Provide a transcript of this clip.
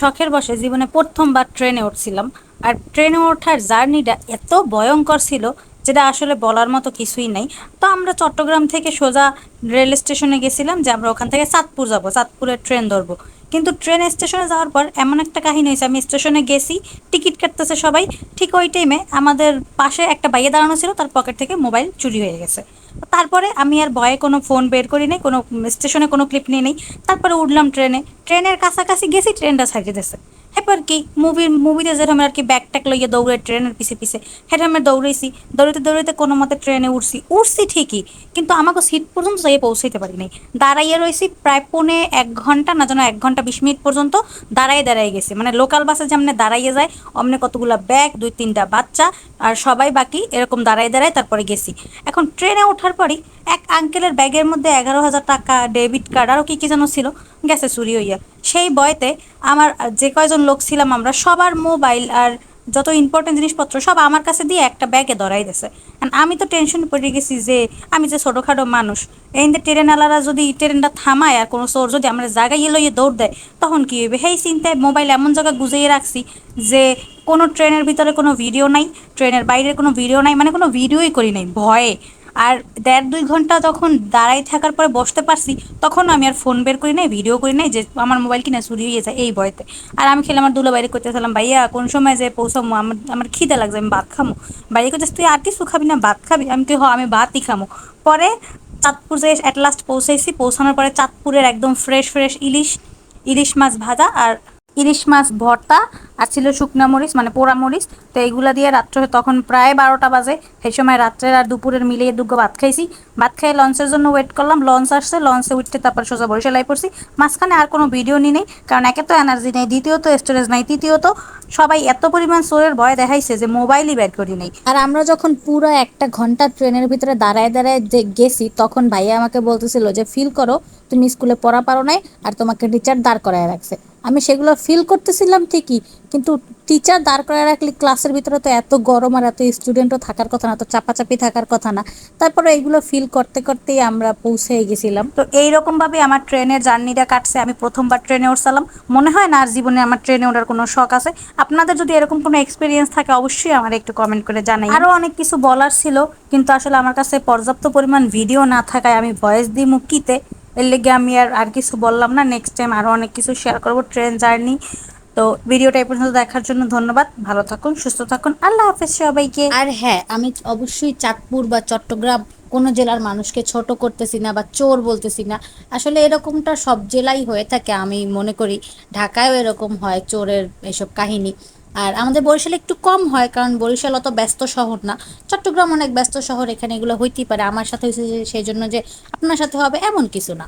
শখের বসে জীবনে প্রথমবার ট্রেনে উঠছিলাম। আর ট্রেনে ওঠার জার্নিটা এত ভয়ঙ্কর ছিল যেটা আসলে বলার মতো কিছুই নাই। তো আমরা চট্টগ্রাম থেকে সোজা রেল স্টেশনে গেছিলাম যে আমরা ওখান থেকে চাঁদপুর যাব, চাঁদপুরের ট্রেন ধরবো। কিন্তু ট্রেন স্টেশনে যাওয়ার পর এমন একটা কাহিনী হয়েছে, আমি স্টেশনে গেছি, টিকিট কাটতেছে সবাই। ঠিক ওই টাইমে আমাদের পাশে একটা বাইয়ে দাঁড়ানো ছিল, তার পকেট থেকে মোবাইল চুরি হয়ে গেছে। তারপরে আমি আর ভয়ে কোনো ফোন বের করি নাই, কোনো স্টেশনে কোনো ক্লিপ নিয়ে নেই। তারপরে উঠলাম ট্রেনে। ট্রেনের কাছাকাছি গেছি, ট্রেনটা ছাড়িয়ে দিয়েছে এবার কি মুভির মুভিতে যেরকম আর কি ব্যাগ ট্যাগ লইয়ে দৌড়ে ট্রেনের পিছে পিছে সেটা আমি দৌড়েছি দৌড়াতে দৌড়াতে কোনো মতে ট্রেনে উঠছি। উঠছি ঠিকই, কিন্তু আমাকে সিট পর্যন্ত যাইয়ে পৌঁছাইতে পারি নাই। দাঁড়াইয়ে রয়েছি প্রায় পৌনে এক ঘণ্টা, না যেন এক ঘণ্টা বিশ মিনিট পর্যন্ত দাঁড়াই দাঁড়াই গেছে। মানে লোকাল বাসে যেমন দাঁড়াইয়ে যায়, অমনে কতগুলো ব্যাগ দুই তিনটা বাচ্চা, আর সবাই বাকি এরকম দাঁড়াই দাঁড়াই তারপরে গেছি। এখন ট্রেনে ওঠার পরই এক আঙ্কেলের ব্যাগের মধ্যে এগারো হাজার টাকা ডেবিট কার্ড আরও কী কী যেন ছিল গেছে চুরি হইয়া। সেই বয়তে আমার যে কয়জন লোক ছিলাম আমরা, সবার মোবাইল আর যত ইম্পর্টেন্ট জিনিসপত্র সব আমার কাছে দিয়ে একটা ব্যাগে ধরাই দিছে। And আমি তো টেনশন পড়ে গেছি যে আমি যে ছোটোখাটো মানুষ, এই যে ট্রেনওয়ালারা যদি ট্রেনটা থামায় আর কোনো চোর যদি আমরা জায়গায় লইয়ে দৌড় দেয়, তখন কী হবে সেই চিন্তায় মোবাইল এমন জায়গায় গুজিয়ে রাখছি যে কোনো ট্রেনের ভিতরে কোনো ভিডিও নাই, ট্রেনের বাইরের কোনো ভিডিও নাই মানে কোনো ভিডিওই করি নাই, ভয়ে। আর দেড় দুই ঘণ্টা যখন দাঁড়াই থাকার পরে বসতে পারছি, তখন আমি আর ফোন বের করি নাই ভিডিও করি নাই যে আমার মোবাইল কিনা চুরি হয়ে গেছে এই ভয়তে। আর আমি খেলে আমার দুলো বাইরে করতেছিলাম ভাইয়া, কোন সময় যে পৌঁছামো? আমার আমার খিদে লাগছে, আমি ভাত খামো। বাইরে করতেছি তুই আর কিছু খাবি না, ভাত খাবি? আমি তুই হ, আমি ভাতই খামো। পরে চাঁদপুর যে অ্যাট লাস্ট পৌঁছাইছি, পৌঁছানোর পরে চাঁদপুরের একদম ফ্রেশ ফ্রেশ ইলিশ ইলিশ মাছ ভাজা আর ইলিশ মাছ ভর্তা আর ছিল শুকনা মরিচ মানে পোড়া মরিচ। তো এইগুলা দিয়ে রাত্রে তখন প্রায় বারোটা বাজে। সেই সময় রাত্রের আর দুপুরের মিলিয়ে দুগ্গ ভাত খাইছি। ভাত খাই লঞ্চের জন্য ওয়েট করলাম। লঞ্চ আসছে। লঞ্চে উঠতে তারপর সোজা বরিশালাই পড়ছি। মাঝখানে আর কোনো ভিডিও নি নেই। কারণ একে তো এনার্জি নেই, দ্বিতীয়ত স্টোরেজ নাই, তৃতীয়ত সবাই এত পরিমাণ চোরের ভয় দেখাইছে যে মোবাইলই বের করি নেই। আর আমরা যখন পুরো একটা ঘণ্টা ট্রেনের ভিতরে দাঁড়ায় দাঁড়ায় গেছি, তখন ভাইয়া আমাকে বলতেছিল যে ফিল করো, তুমি স্কুলে পড়া পারো নাই আর তোমাকে টিচার দাঁড় করায় রাখছে। আমি সেগুলো ফিল করতেছিলাম ঠিকই, কিন্তু টিচার দাঁড় করায় রাখলে ক্লাসের ভিতরে তো এত গরম আর এত স্টুডেন্টও থাকার কথা না, তো চাপাচাপি থাকার কথা না। তারপরে এগুলো ফিল করতে করতেই আমরা পৌঁছে গেছিলাম। তো এইরকমভাবে আমার ট্রেনের জার্নিটা কাটছে, আমি প্রথমবার ট্রেনে উঠছিলাম। মনে হয় না আর জীবনে আমার ট্রেনে ওঠার কোনো শখ আছে। আপনাদের যদি এরকম কোনো এক্সপিরিয়েন্স থাকে, অবশ্যই আমার একটু কমেন্ট করে জানাই। আরও অনেক কিছু বলার ছিল, কিন্তু আসলে আমার কাছে পর্যাপ্ত পরিমাণ ভিডিও না থাকায় আমি ভয়েস দিই মুক্তিতে। এর লেগে আমি আর আর কিছু বললাম না। নেক্সট টাইম আরও অনেক কিছু শেয়ার করব ট্রেন জার্নি তো ভিডিওটা এই পর্যন্ত দেখার জন্য ধন্যবাদ। ভালো থাকুন, সুস্থ থাকুন। আল্লাহ হাফেজ সবাইকে। আর হ্যাঁ আমি অবশ্যই চাঁদপুর বা চট্টগ্রাম কোনো জেলার মানুষকে ছোট করতেছি না বা চোর বলতেছি না। আসলে এরকমটা সব জেলাই হয়ে থাকে, আমি মনে করি। ঢাকায়ও এরকম হয় চোরের এসব কাহিনী। আর আমাদের বরিশাল একটু কম হয়, কারণ বরিশাল অত ব্যস্ত শহর না। চট্টগ্রাম অনেক ব্যস্ত শহর এখানে এগুলো হইতেই পারে। আমার সাথে হয়েছে সেই জন্য যে আপনার সাথে হবে এমন কিছু না।